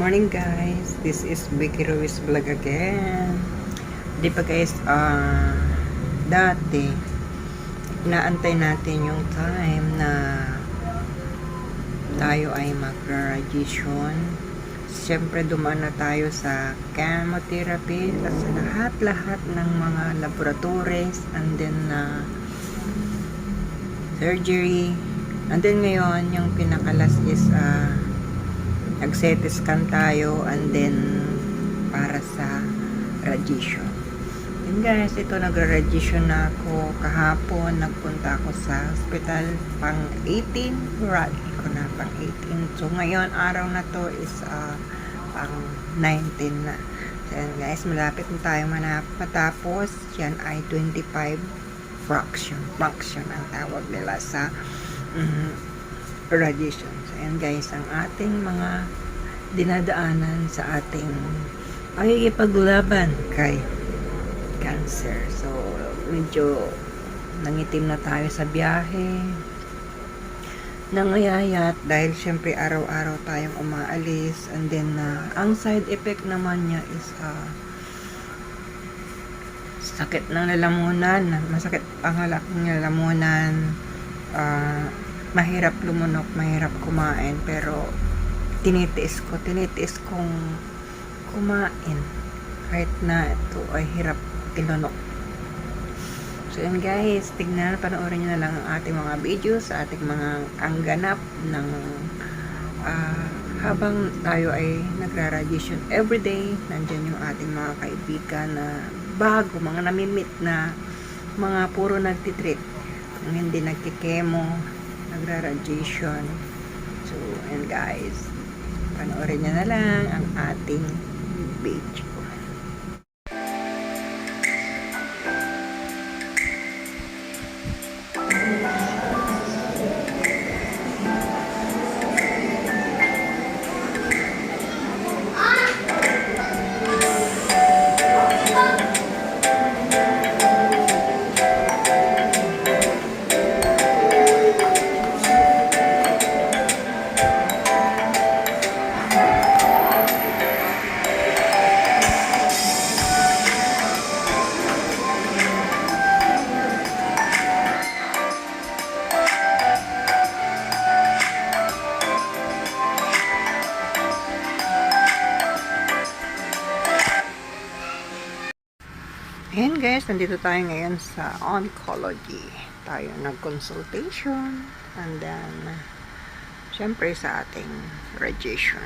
morning guys. This is Vicky Ruiz Vlog again. Di ba guys, ah dati naantay natin yung time na tayo ay mag-graduation. Siyempre dumaan na tayo sa chemotherapy at sa lahat-lahat ng mga laboratories and then na surgery. And then ngayon, yung pinakalas is ah nag-CT scan tayo and then para sa radiation. Then guys, ito nagra-radiation na ako kahapon. Nagpunta ako sa hospital pang 18. Rally ko na pang 18. So ngayon, araw na to is uh, pang 19 na. So yan guys, malapit na tayo manap matapos. Yan ay 25 fraction. Fraction ang tawag nila sa mm, radiation. Ayan guys, ang ating mga dinadaanan sa ating pakikipaglaban kay cancer. So, medyo nangitim na tayo sa biyahe. Nangayayat dahil syempre araw-araw tayong umaalis and then uh, ang side effect naman niya is uh, sakit ng lalamunan, masakit ang halaking lalamunan, uh, mahirap lumunok, mahirap kumain, pero tinitiis ko, tinitiis kong kumain kahit na ito ay hirap ilunok. So yun guys, tignan, panoorin nyo na lang ang ating mga videos, ating mga ang ganap ng ah, habang tayo ay nagra-radiation everyday, nandyan yung ating mga kaibigan na bago, mga namimit na mga puro nagtitreat. Hindi nagkikemo, nagra-radiation. So, and guys, panoorin nyo na lang ang ating video. Ayan guys, nandito tayo ngayon sa oncology. Tayo nag-consultation and then syempre sa ating radiation.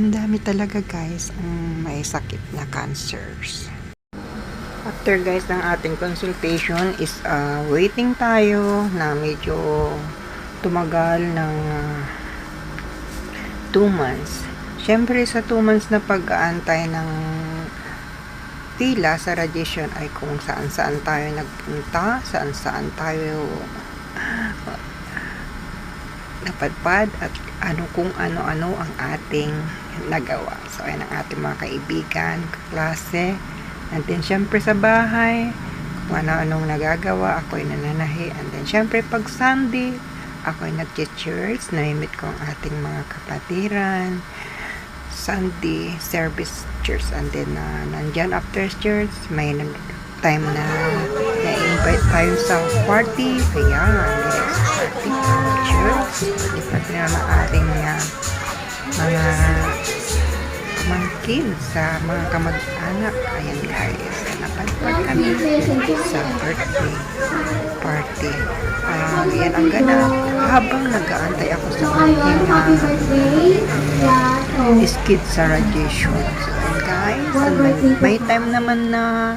Ang dami talaga guys ang may sakit na cancers. After guys ng ating consultation is uh, waiting tayo na medyo tumagal ng 2 months. Siyempre sa 2 months na pag-aantay ng pila sa radiation ay kung saan saan tayo nagpunta, saan saan tayo napadpad at ano kung ano-ano ang ating nagawa. So, ayan ang ating mga kaibigan, kaklase. And then, syempre sa bahay, kung ano-anong nagagawa, ako'y nananahi. And then, syempre pag Sunday, ako'y nag-church, namimit ko ang ating mga kapatiran. Sunday service church and then uh, nandyan after church may time na na-invite tayo sa party. Kaya yes, party church different na ang ating uh, mga pamangkin sa mga kamag-anak. Ayan guys napadpad kami sa birthday party. Uh, yan ang ganap habang nag-aantay ako sa aking uh, skid sa radiation. So, guys, may, time naman na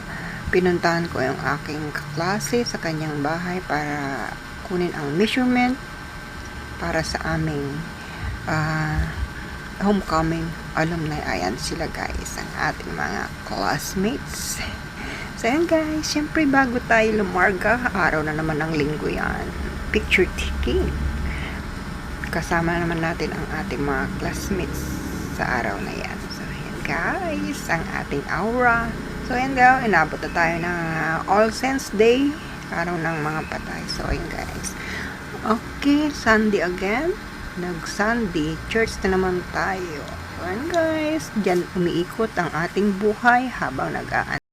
pinuntahan ko yung aking kaklase sa kanyang bahay para kunin ang measurement para sa aming uh, homecoming alumni. Ayan sila guys, ang ating mga classmates. So ayan guys, syempre bago tayo lumarga, araw na naman ng linggo yan. Picture taking. Kasama naman natin ang ating mga classmates sa araw na yan. So, guys, ang ating aura. So, ayan daw, inabot na tayo ng All Saints Day, araw ng mga patay. So, ayan guys. Okay, Sunday again. nag-Sunday, church na naman tayo. Ayan guys, dyan umiikot ang ating buhay habang nag-aan.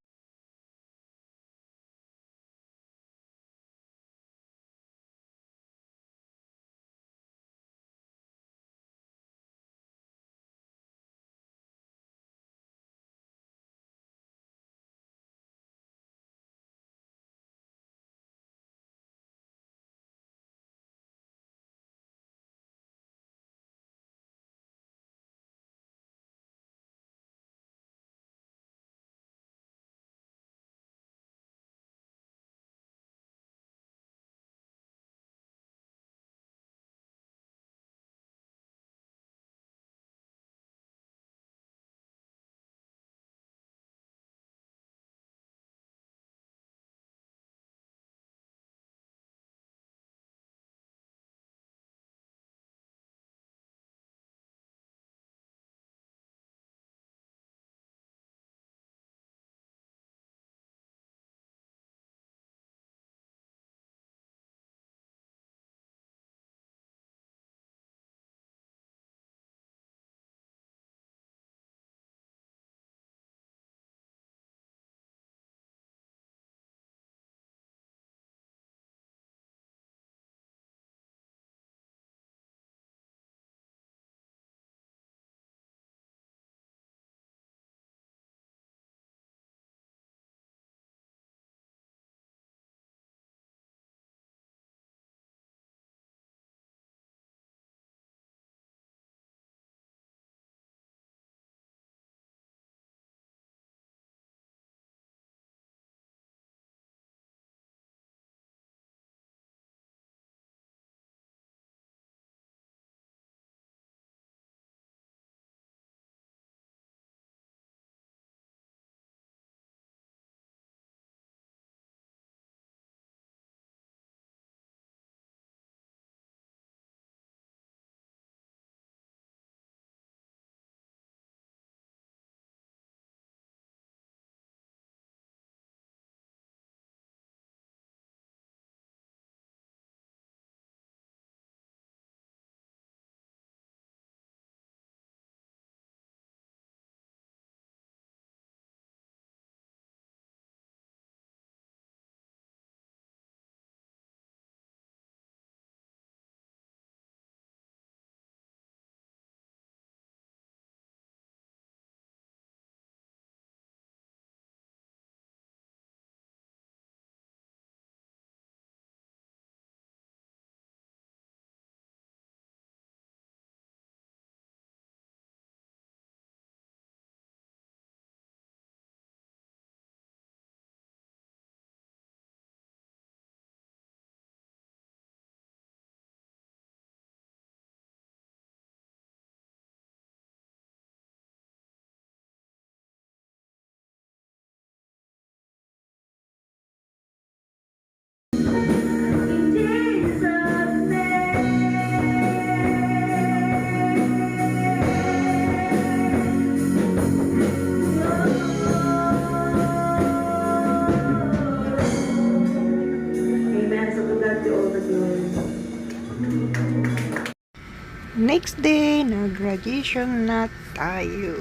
Next day, nag-graduation na tayo.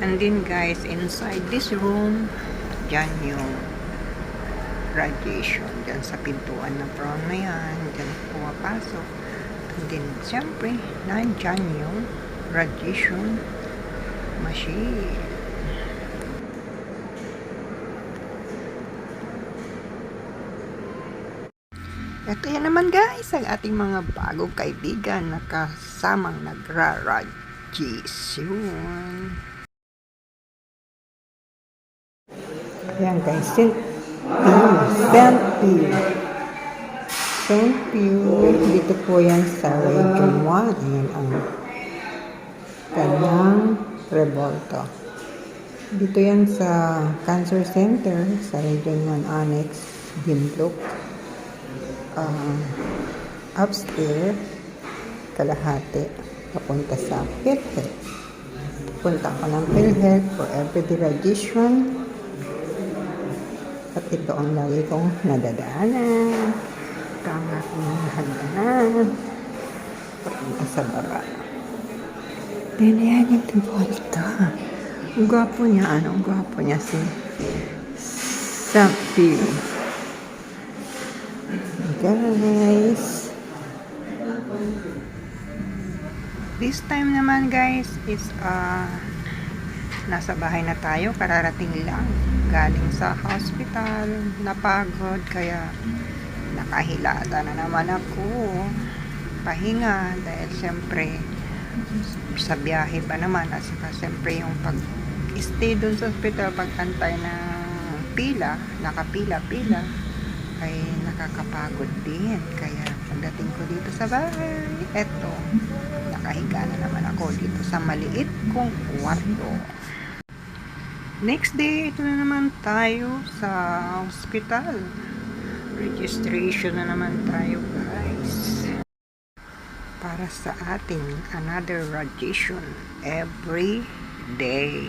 And then guys, inside this room, dyan yung graduation. Dyan sa pintuan ng prom na yan. Dyan pumapasok. And then, siyempre, nandyan yung graduation machine. Ito yan naman guys, ang ating mga bagong kaibigan na kasamang nagra-radiation. Yan guys, St. Pew, St. Pew. St. Pew, dito po yan sa Region 1. Ayan ang kanyang revolto. Dito yan sa Cancer Center sa Region 1 Annex, Gimlook uh, upstairs, kalahati, papunta sa PhilHealth. Punta ko ng PhilHealth for everyday radiation. At ito ang lagi kong nadadaanan. Ito ang aking hagdanan. Nasa baba. Then, ayan yung Tivolta. Ang gwapo niya, ano? Ang gwapo niya si Sampil. Guys. This time naman guys is uh, nasa bahay na tayo. Kararating lang. Galing sa hospital. Napagod. Kaya nakahilata na naman ako. Pahinga. Dahil syempre sa biyahe ba naman at saka siyempre yung pag stay dun sa hospital pagkantay ng pila nakapila-pila ay nakakapagod din. Kaya pagdating ko dito sa bahay eto nakahiga na naman ako dito sa maliit kong kwarto. Next day ito na naman tayo sa hospital. Registration na naman tayo guys. Para sa ating another radiation every day.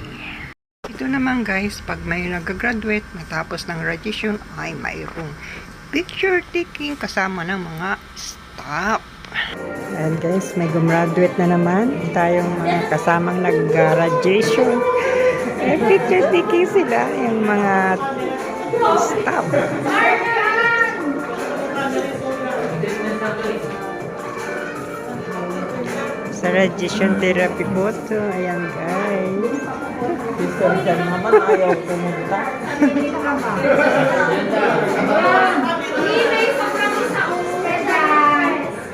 Ito naman guys, pag may nag-graduate natapos ng radiation ay mayroong picture taking kasama ng mga staff. And guys, may gumraduate na naman tayong mga kasamang nag-radiation. May picture taking sila, yung mga staff. Sa radiation therapy po to. Ayan guys. Minsan dyan naman ayaw pumunta.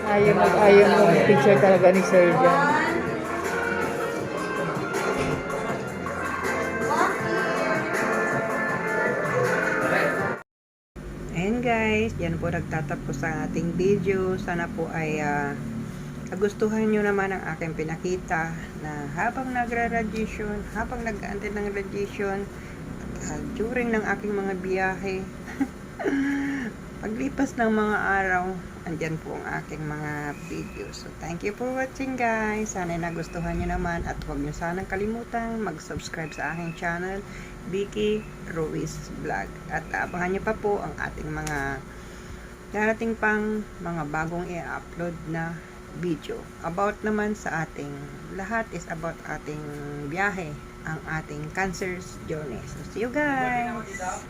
Ayaw mag ayaw mag picture talaga ni Sir John. Ayan guys, yan po nagtatapos ang ating video. Sana po ay ah, nagustuhan nyo naman ang aking pinakita na habang nagra-radiation, habang nag-aantay ng radiation, at, ah, during ng aking mga biyahe, paglipas ng mga araw, andyan po ang aking mga videos. So, thank you for watching guys. Sana nagustuhan nyo naman at huwag nyo sanang kalimutan mag-subscribe sa aking channel, Vicky Ruiz Vlog. At abangan nyo pa po ang ating mga darating pang mga bagong i-upload na video. About naman sa ating, lahat is about ating biyahe, ang ating cancer's journey. So, see you guys!